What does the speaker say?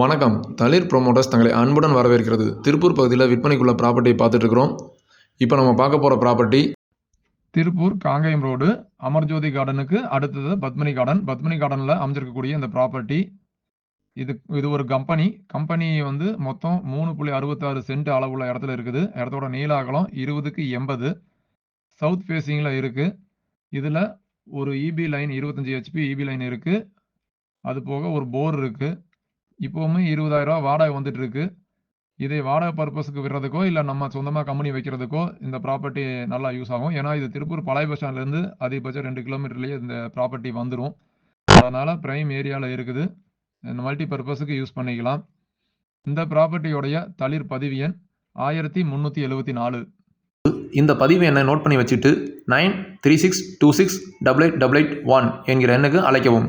வணக்கம். தளிர் ப்ரொமோட்டர்ஸ் தங்களை அன்புடன் வரவேற்கிறது. திருப்பூர் பகுதியில் விற்பனைக்குள்ள ப்ராப்பர்ட்டியை பார்த்துட்டு இருக்கிறோம். இப்போ நம்ம பார்க்க போகிற ப்ராப்பர்ட்டி திருப்பூர் காங்கேயம் ரோடு அமர்ஜோதி கார்டனுக்கு அடுத்தது பத்மினி கார்டன். பத்மினி கார்டனில் அமைஞ்சிருக்கக்கூடிய இந்த ப்ராப்பர்ட்டி இது இது ஒரு கம்பெனி கம்பெனி வந்து மொத்தம் மூணு புள்ளி அறுபத்தாறு சென்ட் அளவுள்ள இடத்துல இருக்குது. இடத்தோட நீள அகலம் இருபதுக்கு எண்பது. சவுத் ஃபேஸிங்கில் இருக்குது இதில் ஒரு இபி லைன் இருபத்தஞ்சி ஹெச்பி இபி லைன் இருக்குது அது போக ஒரு போர் இருக்குது இப்போவுமே இருபதாயிரம் ரூபா வாடகை வந்துட்டு இருக்கு இதை வாடகை பர்பஸுக்கு விடுறதுக்கோ இல்லை நம்ம சொந்தமாக கம்பெனி வைக்கிறதுக்கோ இந்த ப்ராப்பர்ட்டி நல்லா யூஸ் ஆகும். ஏன்னா இது திருப்பூர் பழைய பஸ் ஸ்டாண்ட்லேருந்து அதிகபட்சம் ரெண்டு கிலோமீட்டர்லேயே இந்த ப்ராப்பர்ட்டி வந்துடும் அதனால் ப்ரைம் ஏரியாவில் இருக்குது. இந்த மல்டி பர்பஸுக்கு யூஸ் பண்ணிக்கலாம். இந்த ப்ராப்பர்ட்டியோடைய தளிர் பதிவு எண் ஆயிரத்தி முந்நூற்றி எழுபத்தி நாலு. இந்த பதிவு எண்ணை நோட் பண்ணி வச்சுட்டு nine three six two six double eight double eight one என்கிற எண்ணுக்கு அழைக்கவும்.